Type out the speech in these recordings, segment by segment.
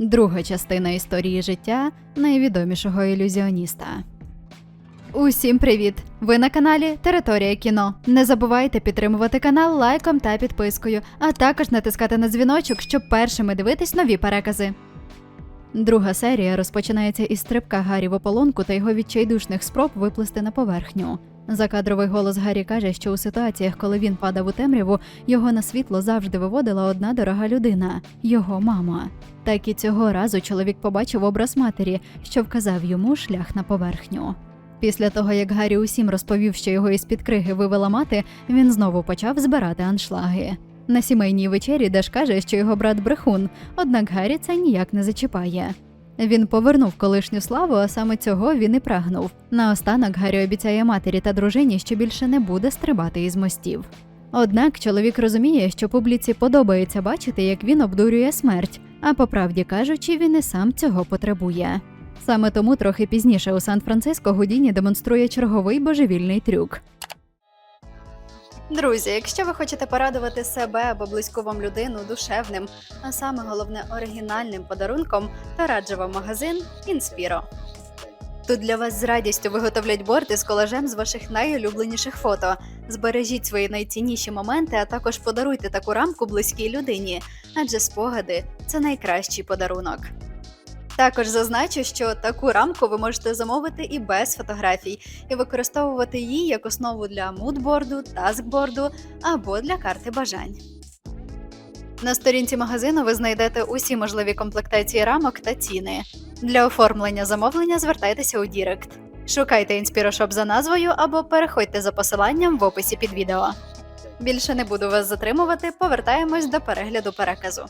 Друга частина історії життя найвідомішого ілюзіоніста. Усім привіт! Ви на каналі Територія кіно. Не забувайте підтримувати канал лайком та підпискою, а також натискати на дзвіночок, щоб першими дивитись нові перекази. Друга серія розпочинається із стрибка Гаррі в ополонку та його відчайдушних спроб виплисти на поверхню. Закадровий голос Гаррі каже, що у ситуаціях, коли він падав у темряву, його на світло завжди виводила одна дорога людина його мама. Так і цього разу чоловік побачив образ матері, що вказав йому шлях на поверхню. Після того, як Гаррі усім розповів, що його із під криги вивела мати, він знову почав збирати аншлаги. На сімейній вечері Деш каже, що його брат брехун, однак Гаррі це ніяк не зачіпає. Він повернув колишню славу, а саме цього він і прагнув. Наостанок Гаррі обіцяє матері та дружині, що більше не буде стрибати із мостів. Однак чоловік розуміє, що публіці подобається бачити, як він обдурює смерть, а по правді кажучи, він і сам цього потребує. Саме тому трохи пізніше у Сан-Франциско Гудіні демонструє черговий божевільний трюк. Друзі, якщо ви хочете порадувати себе або близьку вам людину душевним, а саме головне оригінальним подарунком, то раджу вам магазин Інспіро. Тут для вас з радістю виготовлять борти з колажем з ваших найулюбленіших фото. Збережіть свої найцінніші моменти, а також подаруйте таку рамку близькій людині, адже спогади це найкращий подарунок. Також зазначу, що таку рамку ви можете замовити і без фотографій, і використовувати її як основу для мудборду, таскборду або для карти бажань. На сторінці магазину ви знайдете усі можливі комплектації рамок та ціни. Для оформлення замовлення звертайтеся у Дірект. Шукайте інспірошоп за назвою або переходьте за посиланням в описі під відео. Більше не буду вас затримувати, повертаємось до перегляду переказу.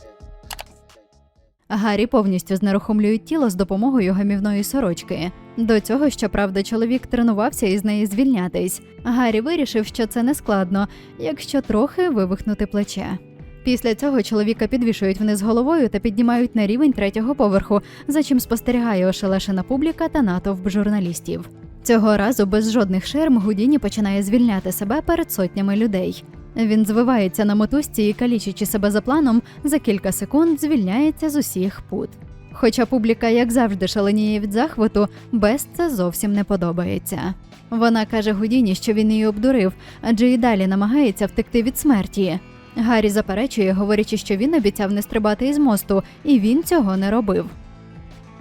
Гаррі повністю знерухомлюють тіло з допомогою гамівної сорочки. До цього, щоправда, чоловік тренувався із неї звільнятись. Гаррі вирішив, що це не складно, якщо трохи вивихнути плече. Після цього чоловіка підвішують вниз головою та піднімають на рівень третього поверху, за чим спостерігає ошелешена публіка та натовп журналістів. Цього разу без жодних ширм Гудіні починає звільняти себе перед сотнями людей. Він звивається на мотузці і, калічачи себе за планом, за кілька секунд звільняється з усіх пут. Хоча публіка, як завжди, шаленіє від захвату, Бес це зовсім не подобається. Вона каже Гудіні, що він її обдурив, адже і далі намагається втекти від смерті. Гаррі заперечує, говорячи, що він обіцяв не стрибати із мосту, і він цього не робив.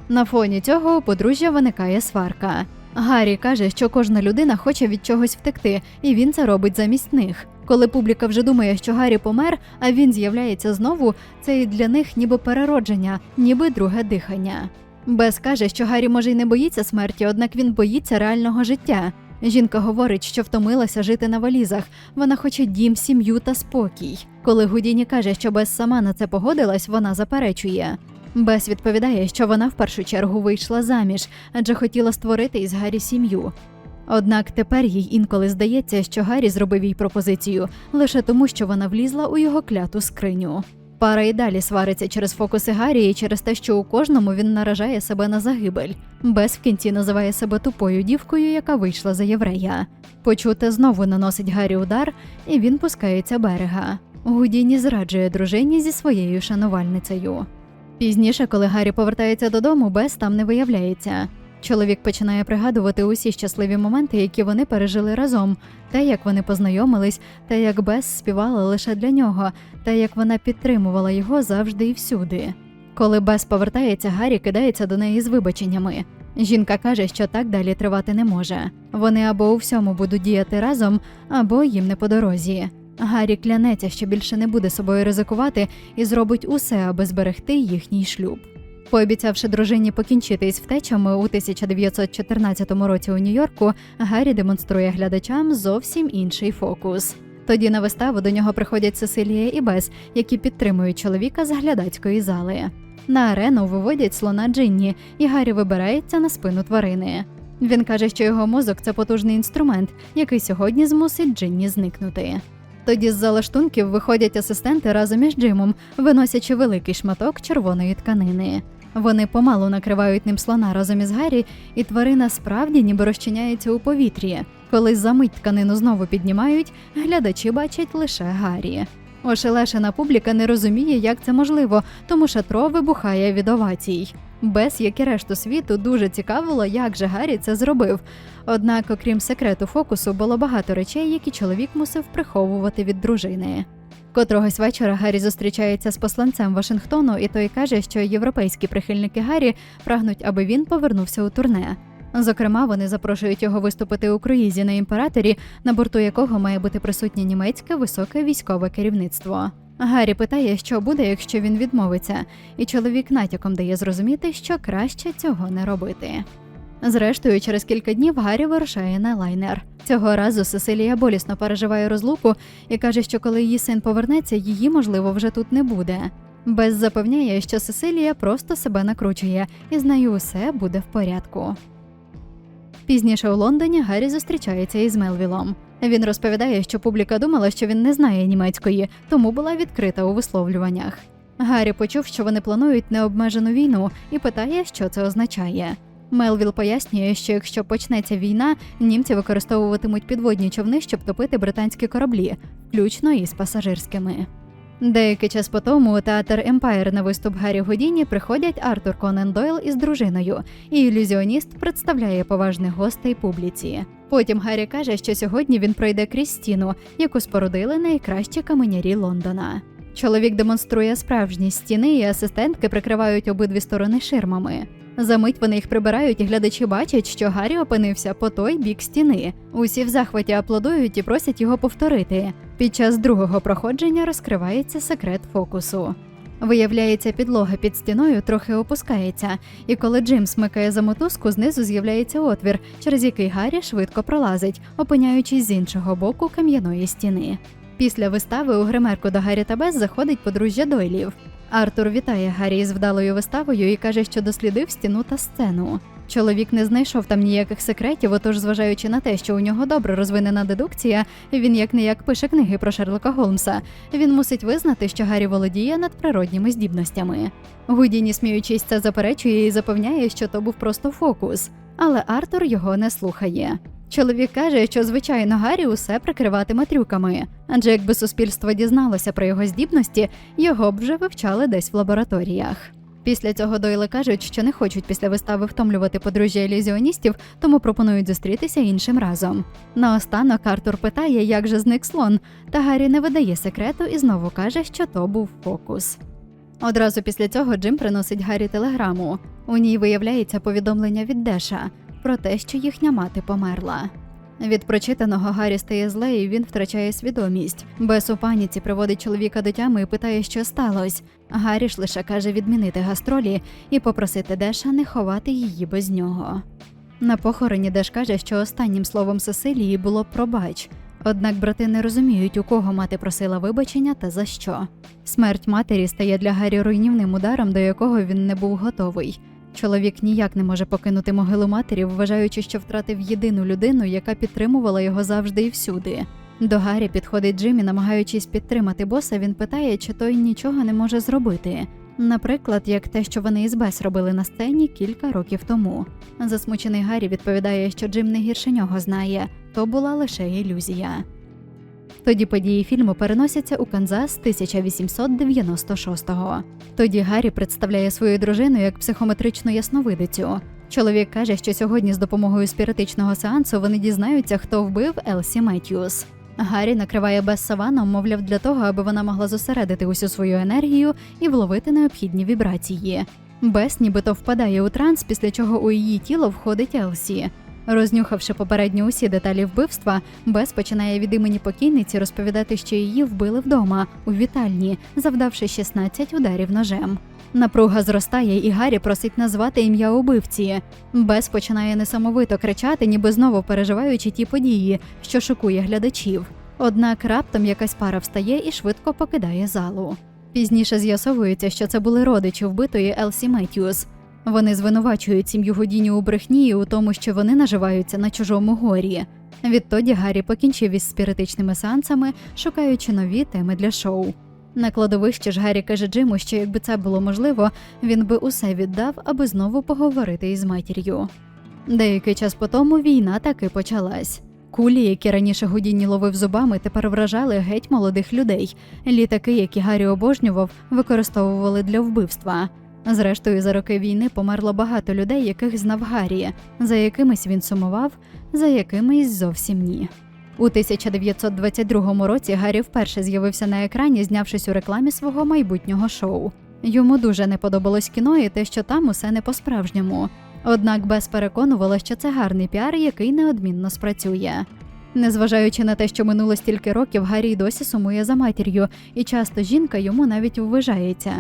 На фоні цього у подружжя виникає сварка. Гаррі каже, що кожна людина хоче від чогось втекти, і він це робить замість них. Коли публіка вже думає, що Гаррі помер, а він з'являється знову, це і для них ніби переродження, ніби друге дихання. Бес каже, що Гаррі може й не боїться смерті, однак він боїться реального життя. Жінка говорить, що втомилася жити на валізах. Вона хоче дім, сім'ю та спокій. Коли Гудіні каже, що Бес сама на це погодилась, вона заперечує. Бес відповідає, що вона в першу чергу вийшла заміж, адже хотіла створити із Гаррі сім'ю. Однак тепер їй інколи здається, що Гаррі зробив їй пропозицію лише тому, що вона влізла у його кляту скриню. Пара і далі свариться через фокуси Гаррі і через те, що у кожному він наражає себе на загибель. Бес в кінці називає себе тупою дівкою, яка вийшла за єврея. Почуте знову наносить Гаррі удар, і він пускається берега. Гудіні зраджує дружині зі своєю шанувальницею. Пізніше, коли Гаррі повертається додому, Бес там не виявляється. Чоловік починає пригадувати усі щасливі моменти, які вони пережили разом, те, як вони познайомились, те, як Бес співала лише для нього, те, як вона підтримувала його завжди і всюди. Коли Бес повертається, Гаррі кидається до неї з вибаченнями. Жінка каже, що так далі тривати не може. Вони або у всьому будуть діяти разом, або їм не по дорозі. Гаррі клянеться, що більше не буде собою ризикувати і зробить усе, аби зберегти їхній шлюб. Пообіцявши дружині покінчити із втечами у 1914 році у Нью-Йорку, Гаррі демонструє глядачам зовсім інший фокус. Тоді на виставу до нього приходять Сесилія і Бес, які підтримують чоловіка з глядацької зали. На арену виводять слона Джинні, і Гаррі вибирається на спину тварини. Він каже, що його мозок це потужний інструмент, який сьогодні змусить Джинні зникнути. Тоді з залаштунків виходять асистенти разом із Джимом, виносячи великий шматок червоної тканини. Вони помалу накривають ним слона разом із Гаррі, і тварина справді ніби розчиняється у повітрі. Коли за мить тканину знову піднімають, глядачі бачать лише Гаррі. Ошелешена публіка не розуміє, як це можливо, тому шатро вибухає від овацій. Бес, як і решту світу, дуже цікавило, як же Гаррі це зробив. Однак, окрім секрету фокусу, було багато речей, які чоловік мусив приховувати від дружини. Котрогось вечора Гаррі зустрічається з посланцем Вашингтону, і той каже, що європейські прихильники Гаррі прагнуть, аби він повернувся у турне. Зокрема, вони запрошують його виступити у круїзі на імператорі, на борту якого має бути присутнє німецьке високе військове керівництво. Гаррі питає, що буде, якщо він відмовиться, і чоловік натяком дає зрозуміти, що краще цього не робити. Зрештою, через кілька днів Гаррі вирушає на лайнер. Цього разу Сесилія болісно переживає розлуку і каже, що коли її син повернеться, її, можливо, вже тут не буде. Без запевняє, що Сесилія просто себе накручує, і з нею усе буде в порядку. Пізніше у Лондоні Гаррі зустрічається із Мелвілом. Він розповідає, що публіка думала, що він не знає німецької, тому була відкрита у висловлюваннях. Гаррі почув, що вони планують необмежену війну, і питає, що це означає. Мелвіл пояснює, що якщо почнеться війна, німці використовуватимуть підводні човни, щоб топити британські кораблі, включно із пасажирськими. Деякий час по тому у театр Емпайр на виступ Гаррі Годіні приходять Артур Конан Дойл із дружиною, і ілюзіоніст представляє поважних гостей публіці. Потім Гаррі каже, що сьогодні він пройде крізь стіну, яку спорудили найкращі каменярі Лондона. Чоловік демонструє справжні стіни, і асистентки прикривають обидві сторони ширмами. Замить вони їх прибирають, і глядачі бачать, що Гаррі опинився по той бік стіни. Усі в захваті аплодують і просять його повторити. Під час другого проходження розкривається секрет фокусу. Виявляється, підлога під стіною трохи опускається, і коли Джим смикає за мотузку, знизу з'являється отвір, через який Гаррі швидко пролазить, опиняючись з іншого боку кам'яної стіни. Після вистави у гримерку до Гаррі та Бес заходить подружжя Дойлів. Артур вітає Гаррі з вдалою виставою і каже, що дослідив стіну та сцену. Чоловік не знайшов там ніяких секретів, отож, зважаючи на те, що у нього добре розвинена дедукція, він як не як пише книги про Шерлока Голмса. Він мусить визнати, що Гаррі володіє надприродніми здібностями. Гудіні, сміючись, це заперечує і запевняє, що то був просто фокус. Але Артур його не слухає. Чоловік каже, що звичайно Гаррі усе прикриватиме трюками, адже якби суспільство дізналося про його здібності, його б вже вивчали десь в лабораторіях. Після цього Дойли кажуть, що не хочуть після вистави втомлювати подружжя ілюзіоністів, тому пропонують зустрітися іншим разом. Наостанок Артур питає, як же зник слон, та Гаррі не видає секрету і знову каже, що то був фокус. Одразу після цього Джим приносить Гаррі телеграму. У ній виявляється повідомлення від Деша про те, що їхня мати померла. Від прочитаного Гаррі стає зле і він втрачає свідомість. Бес у паніці приводить чоловіка до тями і питає, що сталося. Гаррі ж лише каже відмінити гастролі і попросити Деша не ховати її без нього. На похороні Деш каже, що останнім словом Сесилії було пробач. Однак брати не розуміють, у кого мати просила вибачення та за що. Смерть матері стає для Гаррі руйнівним ударом, до якого він не був готовий. Чоловік ніяк не може покинути могилу матері, вважаючи, що втратив єдину людину, яка підтримувала його завжди і всюди. До Гаррі підходить Джиммі, намагаючись підтримати боса, він питає, чи той нічого не може зробити. Наприклад, як те, що вони із Бес робили на сцені кілька років тому. Засмучений Гаррі відповідає, що Джим не гірше нього знає, то була лише ілюзія. Тоді події фільму переносяться у Канзас 1896-го. Тоді Гаррі представляє свою дружину як психометричну ясновидицю. Чоловік каже, що сьогодні з допомогою спіритичного сеансу вони дізнаються, хто вбив Елсі Меттьюс. Гаррі накриває Бес саваном, мовляв, для того, аби вона могла зосередити усю свою енергію і вловити необхідні вібрації. Бес нібито впадає у транс, після чого у її тіло входить Елсі. Рознюхавши попередньо усі деталі вбивства, Бес починає від імені покійниці розповідати, що її вбили вдома у вітальні, завдавши 16 ударів ножем. Напруга зростає, і Гаррі просить назвати ім'я убивці. Бес починає несамовито кричати, ніби знову переживаючи ті події, що шокує глядачів. Однак раптом якась пара встає і швидко покидає залу. Пізніше з'ясовується, що це були родичі вбитої Елсі Меттьюс. Вони звинувачують сім'ю Гудіні у брехні і у тому, що вони наживаються на чужому горі. Відтоді Гаррі покінчив із спіритичними сеансами, шукаючи нові теми для шоу. На кладовищі ж Гаррі каже Джиму, що якби це було можливо, він би усе віддав, аби знову поговорити із матір'ю. Деякий час по тому війна таки почалась. Кулі, які раніше Гудіні ловив зубами, тепер вражали геть молодих людей. Літаки, які Гаррі обожнював, використовували для вбивства. Зрештою, за роки війни померло багато людей, яких знав Гаррі. За якимись він сумував, за якимись зовсім ні. У 1922 році Гаррі вперше з'явився на екрані, знявшись у рекламі свого майбутнього шоу. Йому дуже не подобалось кіно і те, що там усе не по-справжньому. Однак Бес переконувала, що це гарний піар, який неодмінно спрацює. Незважаючи на те, що минуло стільки років, Гаррі досі сумує за матір'ю, і часто жінка йому навіть ввижається.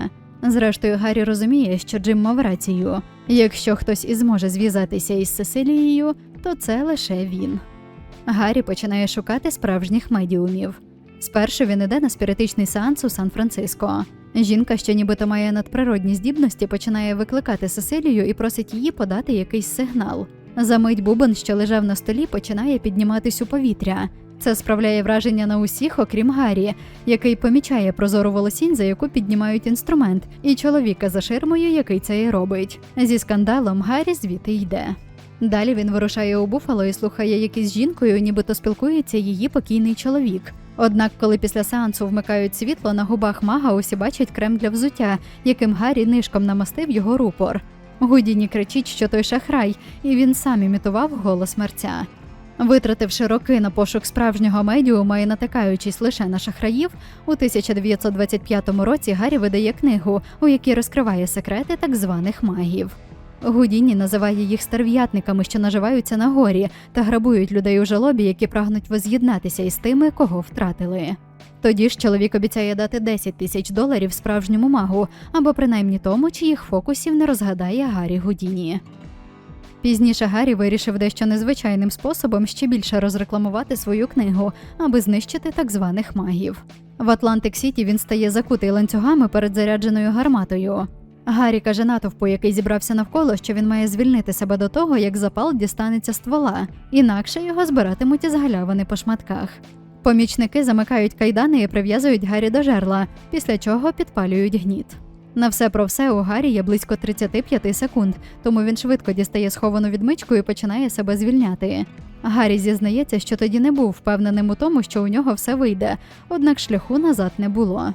Зрештою, Гаррі розуміє, що Джим мав рацію. Якщо хтось і зможе зв'язатися із Сесилією, то це лише він. Гаррі починає шукати справжніх медіумів. Спершу він іде на спіритичний сеанс у Сан-Франциско. Жінка, що нібито має надприродні здібності, починає викликати Сесилію і просить її подати якийсь сигнал. Замить бубен, що лежав на столі, починає підніматись у повітря. Це справляє враження на усіх, окрім Гаррі, який помічає прозору волосінь, за яку піднімають інструмент, і чоловіка за ширмою, який це і робить. Зі скандалом Гаррі звідти йде. Далі він вирушає у Буфало і слухає, як із жінкою, нібито спілкується її покійний чоловік. Однак, коли після сеансу вмикають світло, на губах мага усі бачать крем для взуття, яким Гаррі нишком намастив його рупор. Гудіні кричить, що той шахрай, і він сам імітував голос мерця. Витративши роки на пошук справжнього медіума і натикаючись лише на шахраїв, у 1925 році Гаррі видає книгу, у якій розкриває секрети так званих магів. Гудіні називає їх стерв'ятниками, що наживаються на горі та грабують людей у жалобі, які прагнуть воз'єднатися із тими, кого втратили. Тоді ж чоловік обіцяє дати 10 тисяч доларів справжньому магу або принаймні тому, чиїх фокусів не розгадає Гаррі Гудіні. Пізніше Гаррі вирішив дещо незвичайним способом ще більше розрекламувати свою книгу, аби знищити так званих магів. В Атлантик Сіті він стає закутий ланцюгами перед зарядженою гарматою. Гаррі каже натовпу, який зібрався навколо, що він має звільнити себе до того, як запал дістанеться ствола, інакше його збиратимуть із галявини по шматках. Помічники замикають кайдани і прив'язують Гаррі до жерла, після чого підпалюють гніт. На все про все у Гаррі є близько 35 секунд, тому він швидко дістає сховану відмичку і починає себе звільняти. Гаррі зізнається, що тоді не був впевненим у тому, що у нього все вийде, однак шляху назад не було.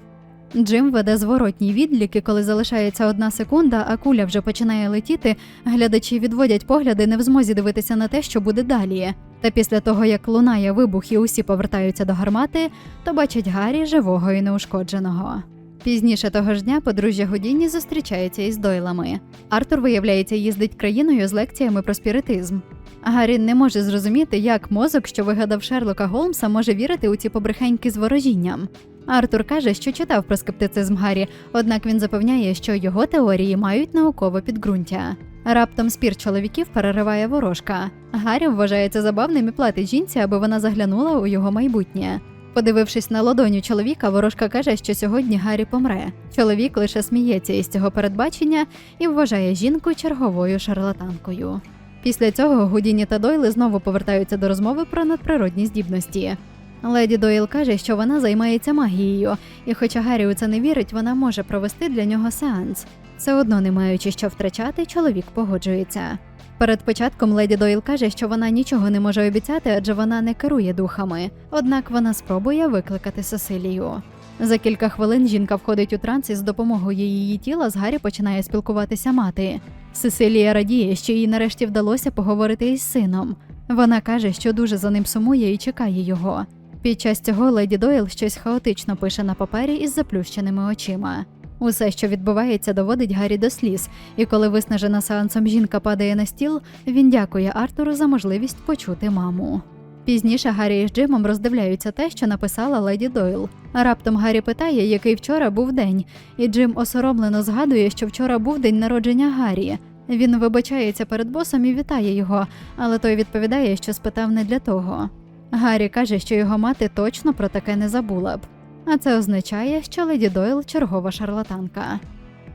Джим веде зворотній відлік, і коли залишається одна секунда, а куля вже починає летіти, глядачі відводять погляди не в змозі дивитися на те, що буде далі. Та після того, як лунає вибух і усі повертаються до гармати, то бачать Гаррі живого і неушкодженого. Пізніше того ж дня подружжя Годіні зустрічається із дойлами. Артур, виявляється, їздить країною з лекціями про спіритизм. Гаррі не може зрозуміти, як мозок, що вигадав Шерлока Голмса, може вірити у ці побрехеньки з ворожінням. Артур каже, що читав про скептицизм Гаррі, однак він запевняє, що його теорії мають наукове підґрунтя. Раптом спір чоловіків перериває ворожка. Гаррі вважається забавним і платить жінці, аби вона заглянула у його майбутнє. Подивившись на ладоню чоловіка, ворожка каже, що сьогодні Гаррі помре. Чоловік лише сміється із цього передбачення і вважає жінку черговою шарлатанкою. Після цього Гудіні та Дойли знову повертаються до розмови про надприродні здібності. Леді Дойл каже, що вона займається магією, і хоча Гаррі у це не вірить, вона може провести для нього сеанс. Все одно, не маючи що втрачати, чоловік погоджується. Перед початком леді Дойл каже, що вона нічого не може обіцяти, адже вона не керує духами. Однак вона спробує викликати Сесилію. За кілька хвилин жінка входить у транс і з допомогою її тіла з Гаррі починає спілкуватися мати. Сесилія радіє, що їй нарешті вдалося поговорити із сином. Вона каже, що дуже за ним сумує і чекає його. Під час цього леді Дойл щось хаотично пише на папері із заплющеними очима. Усе, що відбувається, доводить Гаррі до сліз, і коли виснажена сеансом жінка падає на стіл, він дякує Артуру за можливість почути маму. Пізніше Гаррі із Джимом роздивляються те, що написала леді Дойл. Раптом Гаррі питає, який вчора був день, і Джим осоромлено згадує, що вчора був день народження Гаррі. Він вибачається перед босом і вітає його, але той відповідає, що спитав не для того. Гаррі каже, що його мати точно про таке не забула б. А це означає, що леді Дойл чергова шарлатанка.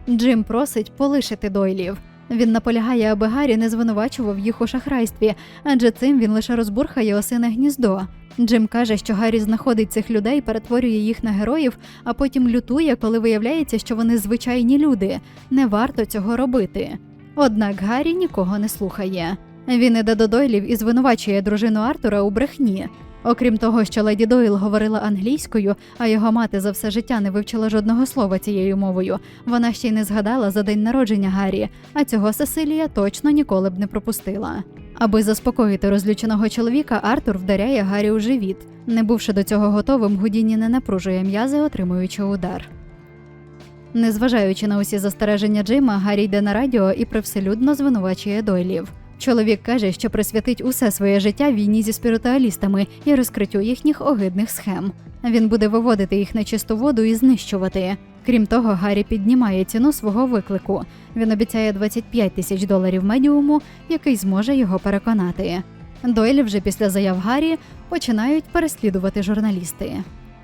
Джим просить полишити дойлів. Він наполягає, аби Гаррі не звинувачував їх у шахрайстві, адже цим він лише розбурхає осине гніздо. Джим каже, що Гаррі знаходить цих людей, перетворює їх на героїв, а потім лютує, коли виявляється, що вони звичайні люди. Не варто цього робити. Однак Гаррі нікого не слухає. Він іде до Дойлів і звинувачує дружину Артура у брехні. Окрім того, що леді Дойл говорила англійською, а його мати за все життя не вивчила жодного слова цією мовою. Вона ще й не згадала за день народження Гаррі, а цього Сесилія точно ніколи б не пропустила. Аби заспокоїти розлюченого чоловіка, Артур вдаряє Гаррі у живіт. Не бувши до цього готовим, Гудіні не напружує м'язи, отримуючи удар. Незважаючи на усі застереження Джима, Гаррі йде на радіо і привселюдно звинувачує Дойлів. Чоловік каже, що присвятить усе своє життя війні зі спіритуалістами і розкриттю їхніх огидних схем. Він буде виводити їх на чисту воду і знищувати. Крім того, Гаррі піднімає ціну свого виклику. Він обіцяє 25 тисяч доларів медіуму, який зможе його переконати. Дойлі вже після заяв Гаррі починають переслідувати журналісти.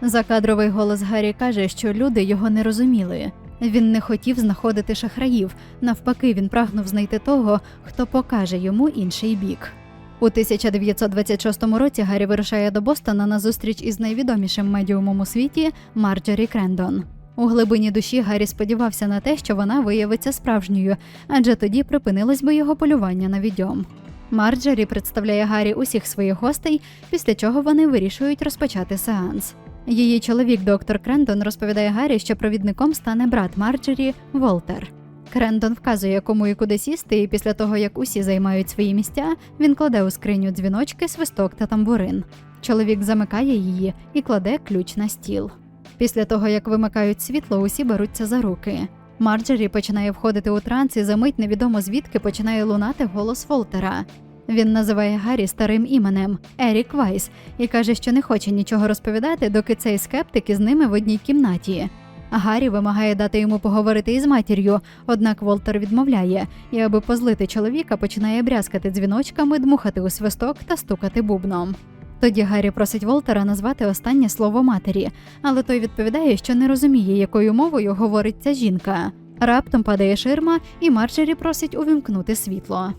Закадровий голос Гаррі каже, що люди його не розуміли. Він не хотів знаходити шахраїв. Навпаки, він прагнув знайти того, хто покаже йому інший бік. У 1926 році Гаррі вирушає до Бостона на зустріч із найвідомішим медіумом у світі Марджорі Крендон. У глибині душі Гаррі сподівався на те, що вона виявиться справжньою, адже тоді припинилось би його полювання на відьом. Марджорі представляє Гаррі усіх своїх гостей, після чого вони вирішують розпочати сеанс. Її чоловік, доктор Крендон, розповідає Гаррі, що провідником стане брат Марджорі Волтер. Крендон вказує, кому і куди сісти, і після того, як усі займають свої місця, він кладе у скриню дзвіночки, свисток та тамбурин. Чоловік замикає її і кладе ключ на стіл. Після того, як вимикають світло, усі беруться за руки. Марджорі починає входити у транс і за мить невідомо звідки починає лунати голос Волтера. Він називає Гаррі старим іменем Ерік Вайс і каже, що не хоче нічого розповідати, доки цей скептик із ними в одній кімнаті. Гаррі вимагає дати йому поговорити із матір'ю, однак Волтер відмовляє, і аби позлити чоловіка, починає брязкати дзвіночками, дмухати у свисток та стукати бубном. Тоді Гаррі просить Волтера назвати останнє слово матері, але той відповідає, що не розуміє, якою мовою говорить ця жінка. Раптом падає ширма, і Марджері просить увімкнути світло.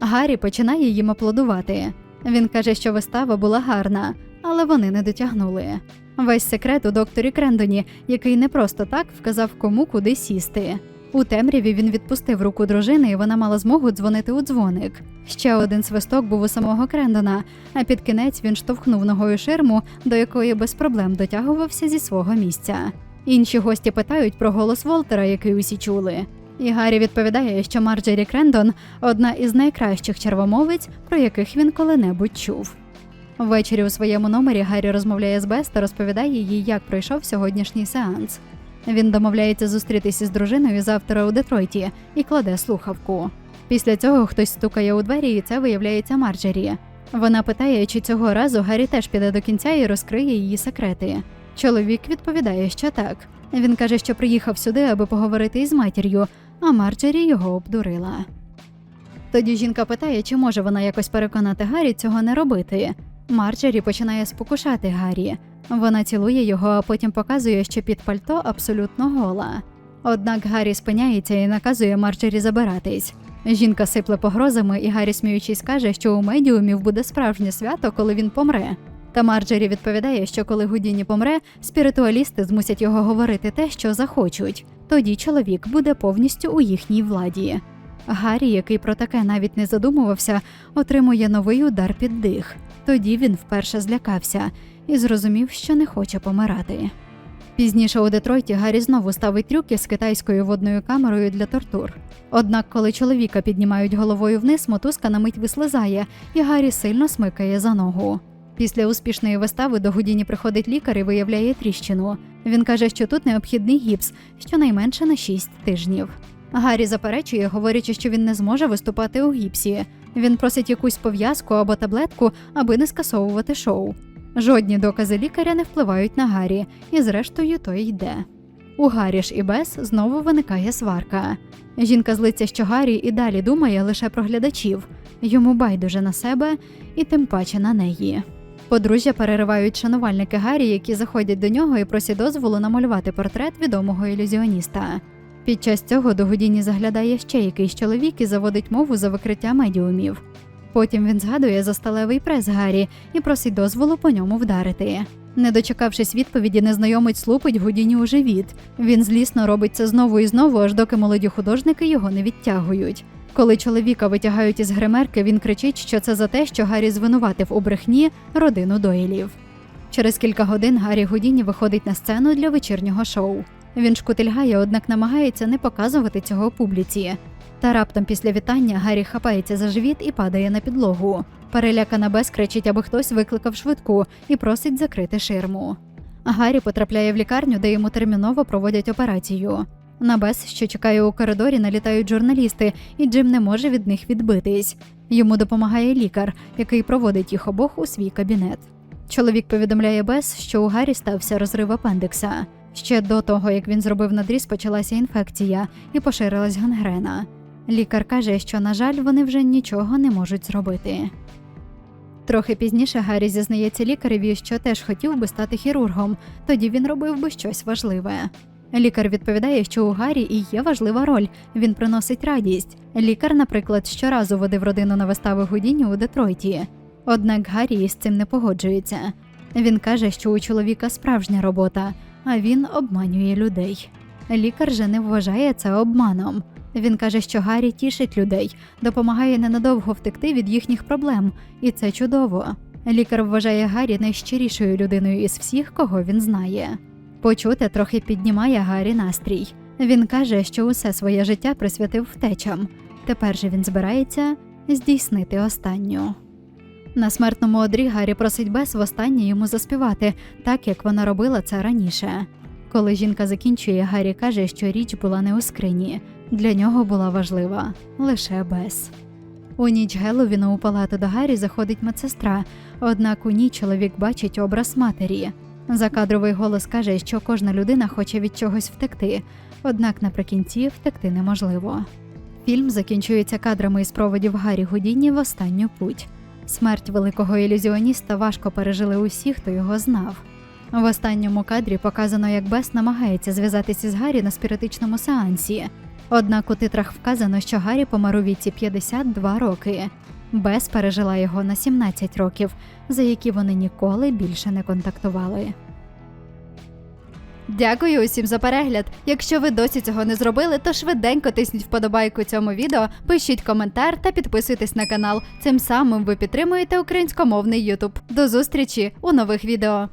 Гаррі починає їм аплодувати. Він каже, що вистава була гарна, але вони не дотягнули. Весь секрет у докторі Крендоні, який не просто так вказав кому куди сісти. У темряві він відпустив руку дружини, і вона мала змогу дзвонити у дзвоник. Ще один свисток був у самого Крендона, а під кінець він штовхнув ногою ширму, до якої без проблем дотягувався зі свого місця. Інші гості питають про голос Волтера, який усі чули. І Гаррі відповідає, що Марджері Крендон одна із найкращих червомовиць, про яких він коли-небудь чув. Ввечері у своєму номері Гаррі розмовляє з Бес та розповідає їй, як пройшов сьогоднішній сеанс. Він домовляється зустрітися з дружиною завтра у Детройті і кладе слухавку. Після цього хтось стукає у двері, і це виявляється Марджері. Вона питає, чи цього разу Гаррі теж піде до кінця і розкриє її секрети. Чоловік відповідає, що так. Він каже, що приїхав сюди, аби поговорити із матір'ю, а Марджері його обдурила. Тоді жінка питає, чи може вона якось переконати Гаррі цього не робити. Марджері починає спокушати Гаррі. Вона цілує його, а потім показує, що під пальто абсолютно гола. Однак Гаррі спиняється і наказує Марджері забиратись. Жінка сипле погрозами, і Гаррі, сміючись, каже, що у медіумів буде справжнє свято, коли він помре. Та Марджері відповідає, що коли Гудіні помре, спіритуалісти змусять його говорити те, що захочуть. Тоді чоловік буде повністю у їхній владі. Гаррі, який про таке навіть не задумувався, отримує новий удар під дих. Тоді він вперше злякався і зрозумів, що не хоче помирати. Пізніше у Детройті Гаррі знову ставить трюки з китайською водною камерою для тортур. Однак, коли чоловіка піднімають головою вниз, мотузка на мить вислизає, і Гаррі сильно смикає за ногу. Після успішної вистави до Гудіні приходить лікар і виявляє тріщину. Він каже, що тут необхідний гіпс, щонайменше на 6 тижнів. Гаррі заперечує, говорячи, що він не зможе виступати у гіпсі. Він просить якусь пов'язку або таблетку, аби не скасовувати шоу. Жодні докази лікаря не впливають на Гаррі, і зрештою той йде. У Гаррі ж і Бес знову виникає сварка. Жінка злиться, що Гаррі і далі думає лише про глядачів, йому байдуже на себе і тим паче на неї. Подружжя переривають шанувальники Гаррі, які заходять до нього і просять дозволу намалювати портрет відомого ілюзіоніста. Під час цього до Гудіні заглядає ще якийсь чоловік і заводить мову за викриття медіумів. Потім він згадує за сталевий прес Гаррі і просить дозволу по ньому вдарити. Не дочекавшись відповіді, незнайомець лупить Гудіні у живіт. Він злісно робить це знову і знову, аж доки молоді художники його не відтягують. Коли чоловіка витягають із гримерки, він кричить, що це за те, що Гаррі звинуватив у брехні родину Дойлів. Через кілька годин Гаррі Гудіні виходить на сцену для вечірнього шоу. Він шкутильгає, однак намагається не показувати цього публіці. Та раптом після вітання Гаррі хапається за живіт і падає на підлогу. Перелякана Бес кричить, аби хтось викликав швидку і просить закрити ширму. Гаррі потрапляє в лікарню, де йому терміново проводять операцію. На Бес, що чекає у коридорі, налітають журналісти, і Джим не може від них відбитись. Йому допомагає лікар, який проводить їх обох у свій кабінет. Чоловік повідомляє Бес, що у Гаррі стався розрив апендикса. Ще до того, як він зробив надріз, почалася інфекція і поширилась гангрена. Лікар каже, що, на жаль, вони вже нічого не можуть зробити. Трохи пізніше Гаррі зізнається лікареві, що теж хотів би стати хірургом, тоді він робив би щось важливе. Лікар відповідає, що у Гаррі і є важлива роль, він приносить радість. Лікар, наприклад, щоразу водив родину на вистави Гудіні у Детройті. Однак Гаррі із цим не погоджується. Він каже, що у чоловіка справжня робота, а він обманює людей. Лікар же не вважає це обманом. Він каже, що Гаррі тішить людей, допомагає ненадовго втекти від їхніх проблем, і це чудово. Лікар вважає Гаррі найщирішою людиною із всіх, кого він знає. Почуте трохи піднімає Гаррі настрій. Він каже, що усе своє життя присвятив втечам. Тепер же він збирається здійснити останню. На смертному одрі Гаррі просить Бес востаннє йому заспівати, так як вона робила це раніше. Коли жінка закінчує, Гаррі каже, що річ була не у скрині. Для нього була важлива лише Бес. У ніч Геловіну у палату до Гаррі заходить медсестра, однак у ній чоловік бачить образ матері. Закадровий голос каже, що кожна людина хоче від чогось втекти, однак наприкінці втекти неможливо. Фільм закінчується кадрами із проводів Гаррі Гудіні в останню путь. Смерть великого ілюзіоніста важко пережили усі, хто його знав. В останньому кадрі показано, як Бес намагається зв'язатися з Гаррі на спіритичному сеансі. Однак у титрах вказано, що Гаррі помер у віці 52 роки. Бес пережила його на 17 років, за які вони ніколи більше не контактували. Дякую усім за перегляд. Якщо ви досі цього не зробили, то швиденько тисніть вподобайку цьому відео, пишіть коментар та підписуйтесь на канал. Цим самим ви підтримуєте українськомовний Ютуб. До зустрічі у нових відео.